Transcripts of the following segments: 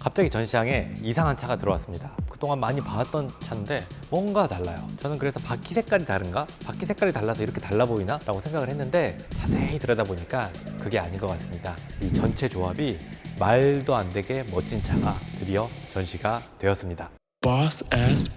갑자기 전시장에 이상한 차가 들어왔습니다. 그동안 많이 봐왔던 차인데 뭔가 달라요. 저는 그래서 바퀴 색깔이 다른가? 바퀴 색깔이 달라서 이렇게 달라 보이나? 라고 생각을 했는데 자세히 들여다보니까 그게 아닌 것 같습니다. 이 전체 조합이 말도 안 되게 멋진 차가 드디어 전시가 되었습니다. Boss ass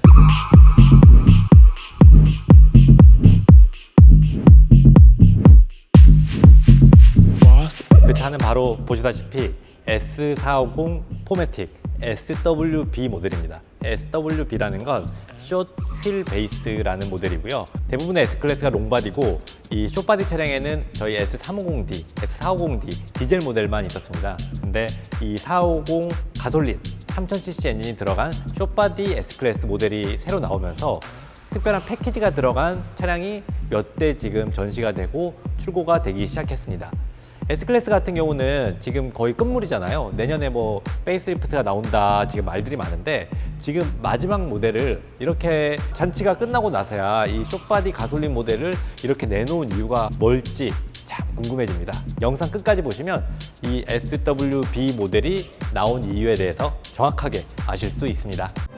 boss 그 차는 바로 보시다시피 S450 포매틱 SWB 모델입니다. SWB라는 건 숏휠 베이스라는 모델이고요. 대부분의 S클래스가 롱바디고 이 숏바디 차량에는 저희 S350D, S450D 디젤 모델만 있었습니다. 근데 이 450 가솔린 3000cc 엔진이 들어간 숏바디 S클래스 모델이 새로 나오면서 특별한 패키지가 들어간 차량이 몇 대 지금 전시가 되고 출고가 되기 시작했습니다. S클래스 같은 경우는 지금 거의 끝물이잖아요. 내년에 뭐 페이스리프트가 나온다 지금 말들이 많은데 지금 마지막 모델을 이렇게 잔치가 끝나고 나서야 이 숏바디 가솔린 모델을 이렇게 내놓은 이유가 뭘지 참 궁금해집니다. 영상 끝까지 보시면 이 SWB 모델이 나온 이유에 대해서 정확하게 아실 수 있습니다.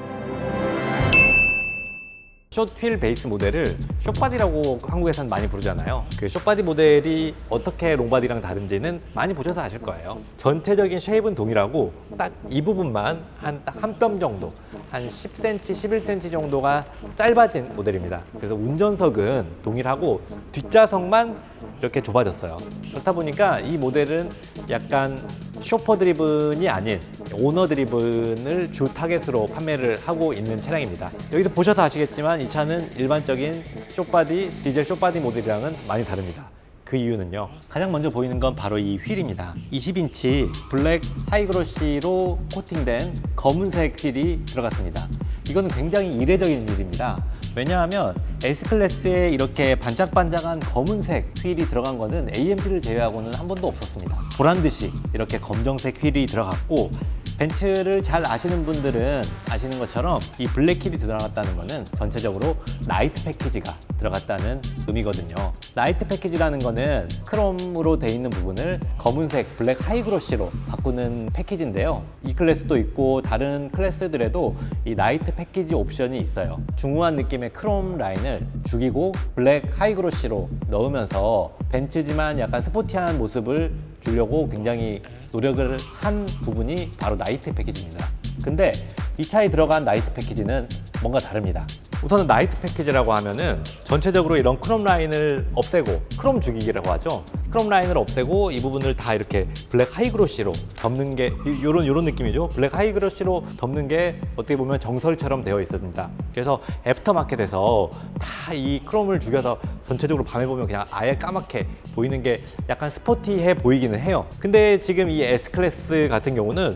숏휠 베이스 모델을 숏바디라고 한국에서는 많이 부르잖아요. 그 숏바디 모델이 어떻게 롱바디랑 다른지는 많이 보셔서 아실 거예요. 전체적인 쉐입은 동일하고 딱 이 부분만 한딱한뼘 정도, 한 10cm, 11cm 정도가 짧아진 모델입니다. 그래서 운전석은 동일하고 뒷좌석만 이렇게 좁아졌어요. 그렇다 보니까 이 모델은 약간 쇼퍼 드리븐이 아닌 오너 드리븐을 주 타겟으로 판매를 하고 있는 차량입니다. 여기서 보셔서 아시겠지만 이 차는 일반적인 쇼바디, 디젤 쇼바디 모델이랑은 많이 다릅니다. 그 이유는요. 가장 먼저 보이는 건 바로 이 휠입니다. 20인치 블랙 하이그로시로 코팅된 검은색 휠이 들어갔습니다. 이거는 굉장히 이례적인 일입니다. 왜냐하면 S클래스에 이렇게 반짝반짝한 검은색 휠이 들어간 거는 AMG를 제외하고는 한 번도 없었습니다. 보란 듯이 이렇게 검정색 휠이 들어갔고 벤츠를 잘 아시는 분들은 아시는 것처럼 이 블랙 휠이 들어갔다는 거는 전체적으로 나이트 패키지가 들어갔다는 의미거든요. 나이트 패키지라는 거는 크롬으로 돼 있는 부분을 검은색 블랙 하이그로시로 바꾸는 패키지인데요. 이 클래스도 있고 다른 클래스들에도 이 나이트 패키지 옵션이 있어요. 중후한 느낌의 크롬 라인을 죽이고 블랙 하이그로시로 넣으면서 벤츠지만 약간 스포티한 모습을 주려고 굉장히 노력을 한 부분이 바로 나이트 패키지입니다. 근데 이 차에 들어간 나이트 패키지는 뭔가 다릅니다. 우선은 나이트 패키지라고 하면은 전체적으로 이런 크롬 라인을 없애고 크롬 죽이기라고 하죠. 크롬 라인을 없애고 이 부분을 다 이렇게 블랙 하이그로시로 덮는 게 이런 이런 느낌이죠. 블랙 하이그로시로 덮는 게 어떻게 보면 정설처럼 되어 있습니다. 그래서 애프터마켓에서 다 이 크롬을 죽여서 전체적으로 밤에 보면 그냥 아예 까맣게 보이는 게 약간 스포티해 보이기는 해요. 근데 지금 이 S 클래스 같은 경우는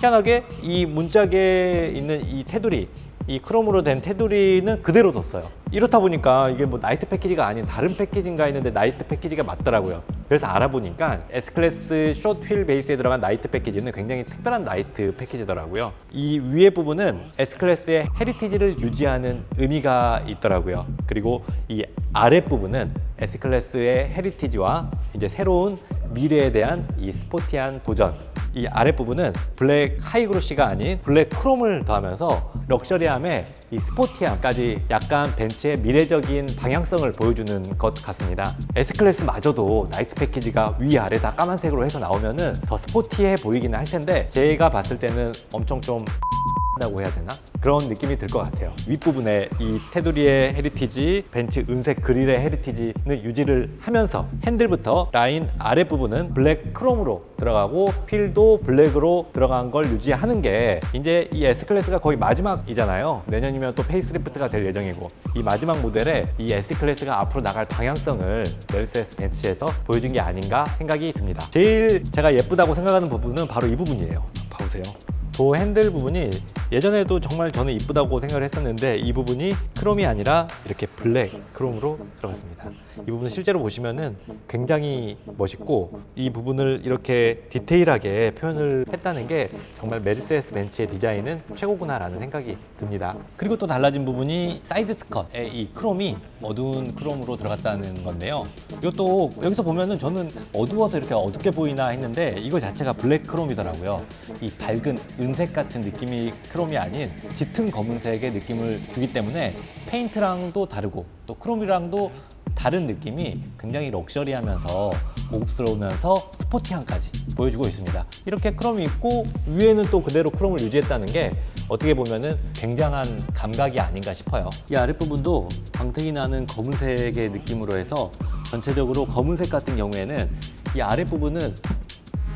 희한하게 이 문짝에 있는 이 테두리 이 크롬으로 된 테두리는 그대로 뒀어요. 이렇다 보니까 이게 뭐 나이트 패키지가 아닌 다른 패키지인가 했는데 나이트 패키지가 맞더라고요. 그래서 알아보니까 S클래스 숏휠 베이스에 들어간 나이트 패키지는 굉장히 특별한 나이트 패키지더라고요. 이 위에 부분은 S클래스의 헤리티지를 유지하는 의미가 있더라고요. 그리고 이 아랫 부분은 S클래스의 헤리티지와 이제 새로운 미래에 대한 이 스포티한 도전 이 아랫부분은 블랙 하이그로시가 아닌 블랙 크롬을 더하면서 럭셔리함에 이 스포티함까지 약간 벤츠의 미래적인 방향성을 보여주는 것 같습니다. S클래스마저도 나이트 패키지가 위아래 다 까만색으로 해서 나오면은 더 스포티해 보이기는 할 텐데 제가 봤을 때는 엄청 좀 다고 해야 되나? 그런 느낌이 들 것 같아요. 윗부분에 이 테두리의 헤리티지, 벤츠 은색 그릴의 헤리티지는 유지를 하면서 핸들부터 라인 아랫부분은 블랙 크롬으로 들어가고 휠도 블랙으로 들어간 걸 유지하는 게 이제 이 S클래스가 거의 마지막이잖아요. 내년이면 또 페이스리프트가 될 예정이고 이 마지막 모델에 이 S클래스가 앞으로 나갈 방향성을 메르세데스 벤츠에서 보여준 게 아닌가 생각이 듭니다. 제일 제가 예쁘다고 생각하는 부분은 바로 이 부분이에요. 봐보세요. 도 핸들 부분이 예전에도 정말 저는 이쁘다고 생각을 했었는데 이 부분이 크롬이 아니라 이렇게 블랙 크롬으로 들어갔습니다. 이 부분 실제로 보시면은 굉장히 멋있고 이 부분을 이렇게 디테일하게 표현을 했다는 게 정말 메르세데스 벤츠의 디자인은 최고구나라는 생각이 듭니다. 그리고 또 달라진 부분이 사이드 스컷의 이 크롬이 어두운 크롬으로 들어갔다는 건데요. 이것도 여기서 보면은 저는 어두워서 이렇게 어둡게 보이나 했는데 이거 자체가 블랙 크롬이더라고요. 이 밝은 은색 같은 느낌이 크롬 이 아닌 짙은 검은색의 느낌을 주기 때문에 페인트랑도 다르고 또 크롬이랑도 다른 느낌이 굉장히 럭셔리하면서 고급스러우면서 스포티함까지 보여주고 있습니다. 이렇게 크롬이 있고 위에는 또 그대로 크롬을 유지했다는 게 어떻게 보면은 굉장한 감각이 아닌가 싶어요. 이 아랫부분도 광택이 나는 검은색의 느낌으로 해서 전체적으로 검은색 같은 경우에는 이 아랫부분은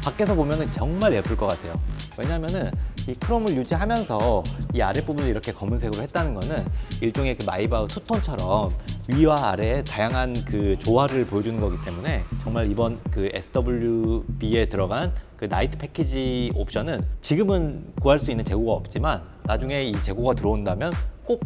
밖에서 보면은 정말 예쁠 것 같아요. 왜냐면은 이 크롬을 유지하면서 이 아랫부분을 이렇게 검은색으로 했다는 거는 일종의 그 마이바흐 투톤처럼 위와 아래의 다양한 그 조화를 보여주는 거기 때문에 정말 이번 그 SWB에 들어간 그 나이트 패키지 옵션은 지금은 구할 수 있는 재고가 없지만 나중에 이 재고가 들어온다면 꼭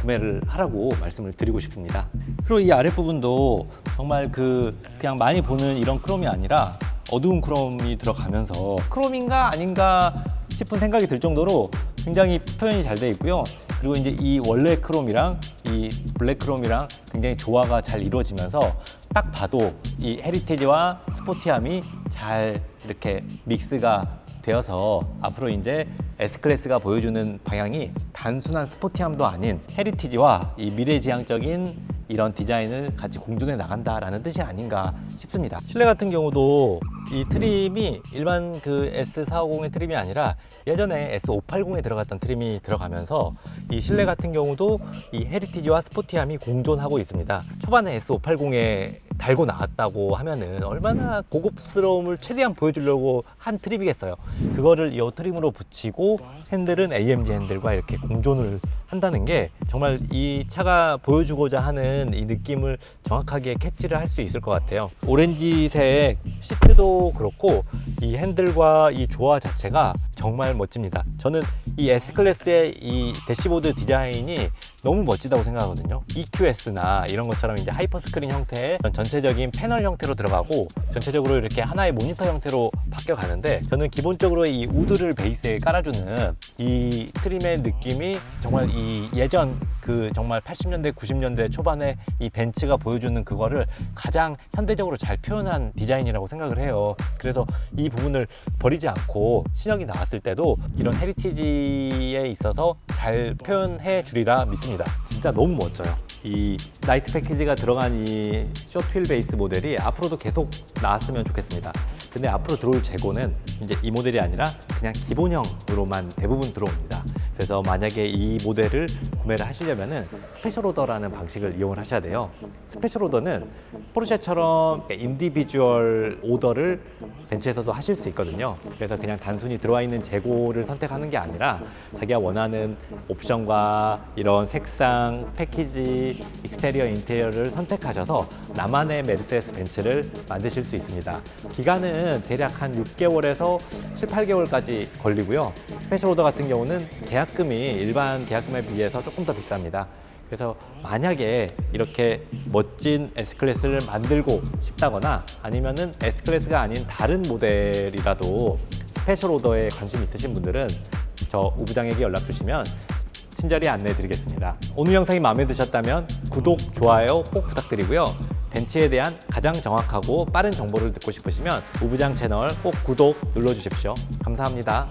구매를 하라고 말씀을 드리고 싶습니다. 그리고 이 아랫부분도 정말 그 그냥 많이 보는 이런 크롬이 아니라 어두운 크롬이 들어가면서 크롬인가 아닌가 싶은 생각이 들 정도로 굉장히 표현이 잘 돼 있고요. 그리고 이제 이 원래 크롬이랑 이 블랙 크롬이랑 굉장히 조화가 잘 이루어지면서 딱 봐도 이 헤리테지와 스포티함이 잘 이렇게 믹스가 되어서 앞으로 이제 S클래스가 보여주는 방향이 단순한 스포티함도 아닌 헤리티지와 이 미래지향적인 이런 디자인을 같이 공존해 나간다라는 뜻이 아닌가 싶습니다. 실내 같은 경우도 이 트림이 일반 그 S450의 트림이 아니라 예전에 S580에 들어갔던 트림이 들어가면서 이 실내 같은 경우도 이 헤리티지와 스포티함이 공존하고 있습니다. 초반에 S580에 달고 나왔다고 하면은 얼마나 고급스러움을 최대한 보여주려고 한 트림이겠어요. 그거를 이 트림으로 붙이고 핸들은 AMG 핸들과 이렇게 공존을 한다는 게 정말 이 차가 보여주고자 하는 이 느낌을 정확하게 캐치를 할 수 있을 것 같아요. 오렌지색 시트도 그렇고 이 핸들과 이 조화 자체가 정말 멋집니다. 저는 이 S클래스의 이 대시보드 디자인이 너무 멋지다고 생각하거든요. EQS나 이런 것처럼 이제 하이퍼 스크린 형태의 전체적인 패널 형태로 들어가고 전체적으로 이렇게 하나의 모니터 형태로 바뀌어 가는데 저는 기본적으로 이 우드를 베이스에 깔아주는 이 트림의 느낌이 정말 이 예전 그 정말 80년대 90년대 초반에 이 벤츠가 보여주는 그거를 가장 현대적으로 잘 표현한 디자인이라고 생각을 해요. 그래서 이 부분을 버리지 않고 신형이 나왔을 때도 이런 헤리티지에 있어서 잘 표현해 주리라 믿습니다. 진짜 너무 멋져요. 이 나이트 패키지가 들어간 이 쇼트휠 베이스 모델이 앞으로도 계속 나왔으면 좋겠습니다. 근데 앞으로 들어올 재고는 이제 이 모델이 아니라 그냥 기본형으로만 대부분 들어옵니다. 그래서 만약에 이 모델을 구매를 하시려면은 스페셜 오더라는 방식을 이용을 하셔야 돼요. 스페셜 오더는 포르쉐처럼 인디비주얼 오더를 벤츠에서도 하실 수 있거든요. 그래서 그냥 단순히 들어와 있는 재고를 선택하는 게 아니라 자기가 원하는 옵션과 이런 색상, 패키지, 익스테리어, 인테리어를 선택하셔서 나만의 메르세데스 벤츠를 만드실 수 있습니다. 기간은 대략 한 6개월에서 7, 8개월까지 걸리고요. 스페셜 오더 같은 경우는 계약금이 일반 계약금에 비해서 조금 더 비쌉니다. 그래서 만약에 이렇게 멋진 S클래스를 만들고 싶다거나 아니면은 S클래스가 아닌 다른 모델이라도 스페셜 오더에 관심 있으신 분들은 저 우부장에게 연락 주시면 친절히 안내해 드리겠습니다. 오늘 영상이 마음에 드셨다면 구독, 좋아요 꼭 부탁드리고요. 벤츠에 대한 가장 정확하고 빠른 정보를 듣고 싶으시면 우부장 채널 꼭 구독 눌러 주십시오. 감사합니다.